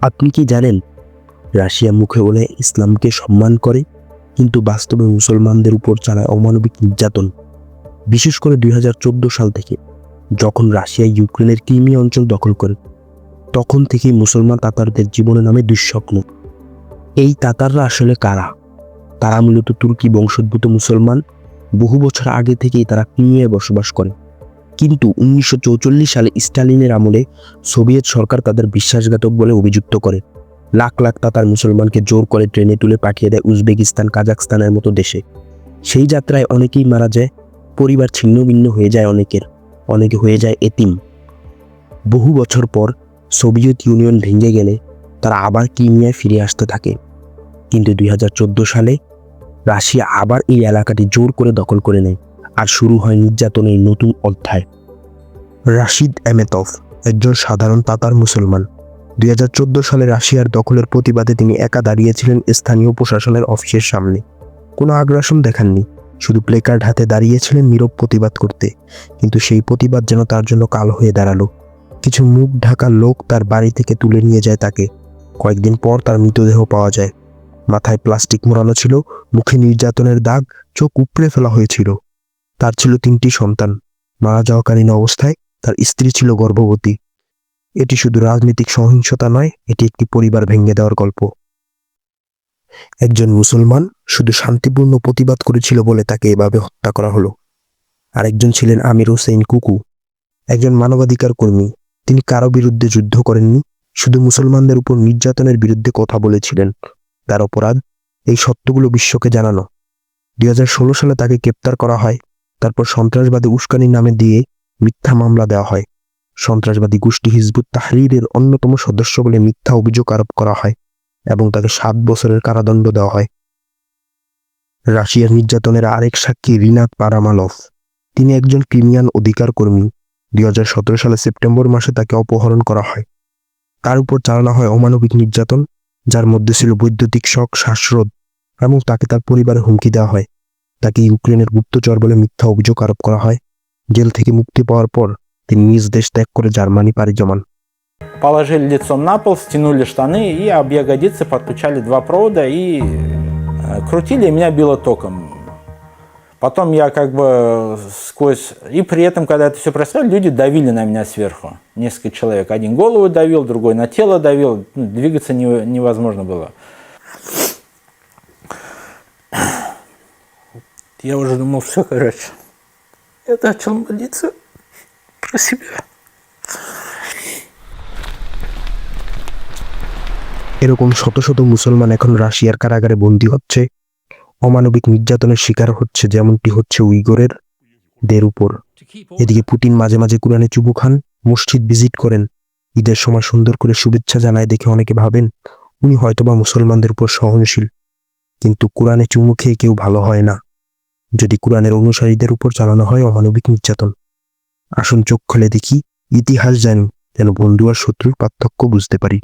আপনি কি জানেন, রাশিয়া মুখে বলে ইসলামকে সম্মান করে, কিন্তু বাস্তবে মুসলমানদের উপর চালায় অমানবিক নির্যাতন। বিশেষ করে দুই হাজার চোদ্দ সাল থেকে, যখন রাশিয়া ইউক্রেনের ক্রিমি অঞ্চল দখল করে, তখন থেকেই মুসলমান তাতারদের জীবনের নামে দুঃস্বপ্ন। এই তাতাররা আসলে কারা? তারা মূলত তুর্কি বংশোদ্ভূত মুসলমান, বহু বছর আগে থেকেই তারা ক্রিমিয়ায় বসবাস করে। কিন্তু উনিশশো সালে স্টালিনের আমলে সোভিয়েত সরকার তাদের বিশ্বাসঘাতক বলে অভিযুক্ত করে। লাখ লাখ তাতার মুসলমানকে জোর করে ট্রেনে তুলে পাঠিয়ে দেয় উজবেকিস্তান কাজাকস্তানের মতো দেশে। সেই যাত্রায় অনেকেই মারা যায়, পরিবার ছিন্ন ভিন্ন হয়ে যায় অনেকের, অনেকে হয়ে যায় এতিম। বহু বছর পর সোভিয়েত ইউনিয়ন ভেঙে গেলে তারা আবার ক্রিমিয়ায় ফিরে আসতে থাকে। কিন্তু দুই হাজার চোদ্দ সালে রাশিয়া আবার এই এলাকাটি জোর করে দখল করে নেয়। আর শুরু হয় নির্যাতনের নতুন অধ্যায়। রাশিদ এমেতভ একজন সাধারণ তাতার মুসলমান। দুই হাজার চোদ্দ সালে রাশিয়ার দখলের প্রতিবাদে তিনি একা দাঁড়িয়েছিলেন স্থানীয় প্রশাসনের অফিসের সামনে। কোনো আগ্রাসন দেখাননি, শুধু প্লেকার্ড হাতে দাঁড়িয়েছিলেন নীরব প্রতিবাদ করতে। কিন্তু সেই প্রতিবাদ যেন তার জন্য কাল হয়ে দাঁড়াল। কিছু মুখ ঢাকা লোক তার বাড়ি থেকে তুলে নিয়ে যায় তাকে। কয়েকদিন পর তার মৃতদেহ পাওয়া যায়। মাথায় প্লাস্টিক মোড়ানো ছিল, মুখে নির্যাতনের দাগ, চোখ উপড়ে ফেলা হয়েছিল। তার ছিল তিনটি সন্তান। মারা যাওয়াকালীন অবস্থায় তার স্ত্রী ছিল গর্ভবতী। এটি শুধু রাজনৈতিক সহিংসতা নয়, এটি একটি পরিবার ভেঙে দেওয়ার গল্প। একজন মুসলমান শুধু শান্তিপূর্ণ প্রতিবাদ করেছিল বলে তাকে এভাবে হত্যা করা হলো। আরেকজন ছিলেন আমির হোসেন কুকু। একজন মানবাধিকার কর্মী। তিনি কারও বিরুদ্ধে যুদ্ধ করেননি, শুধু মুসলমানদের উপর নির্যাতনের বিরুদ্ধে কথা বলেছিলেন। তার অপরাধ এই সত্যগুলো বিশ্বকে জানানো। দুই হাজার ষোলো সালে তাকে গ্রেপ্তার করা হয়। তারপর সন্ত্রাসবাদী উস্কানির নামে দিয়ে মিথ্যা মামলা দেওয়া হয়। সন্ত্রাসবাদী গোষ্ঠী হিজবুত তাহরিরের অন্যতম সদস্য বলে মিথ্যা অভিযোগ আরোপ করা হয় এবং তাকে সাত বছরের কারাদণ্ড দেওয়া হয়। রাশিয়ার নির্যাতনের আরেক সাক্ষী রিনাত পারামালভ। তিনি একজন ক্রিমিয়ান অধিকার কর্মী। দুই হাজার সতেরো সালে সেপ্টেম্বর মাসে তাকে অপহরণ করা হয়। তার উপর চালানো হয় অমানবিক নির্যাতন, যার মধ্যে ছিল বৈদ্যুতিক শখ শ্বাসরোধ এবং তাকে তার পরিবারে হুমকি দেওয়া হয়। তাকে ইউক্রেনের গুপ্তচর বলে মিথ্যা অভিযোগ আরোপ করা হয় জেল থেকে মুক্তি পাওয়ার পর তিনি নিজ দেশ ত্যাগ করে জার্মানি পাড়ি জমান Положили лицом на пол, стянули штаны и об ягодицы подключали два провода и э, крутили, и меня било током. Потом я как бы сквозь... И при этом, когда это все происходило, люди давили на меня сверху. Несколько человек. Один голову давил, другой на тело давил. Ну, Двигаться не- невозможно было. Я уже думал, все, короче. Я начал молиться про себя. এরকম শত শত মুসলমান এখন রাশিয়ার কারাগারে বন্দী হচ্ছে অমানবিক নির্যাতনের শিকার হচ্ছে যেমনটি হচ্ছে উইগরের দের উপর এদিকে পুতিন মাঝে মাঝে কোরআনে চুবু খান মসজিদ ভিজিট করেন ঈদের সময় সুন্দর করে শুভেচ্ছা জানায় দেখে অনেকে ভাবেন উনি হয়তোবা মুসলমানদের উপর সহনশীল কিন্তু কোরআনে চুমু খেয়ে কেউ ভালো হয় না। যদি কোরআনের অনুসারীদের উপর চালানো হয় অমানবিক নির্যাতন। আসুন চোখ খুলে দেখি, ইতিহাস জানি, যেন বন্ধু আর শত্রুর পার্থক্য বুঝতে পারি।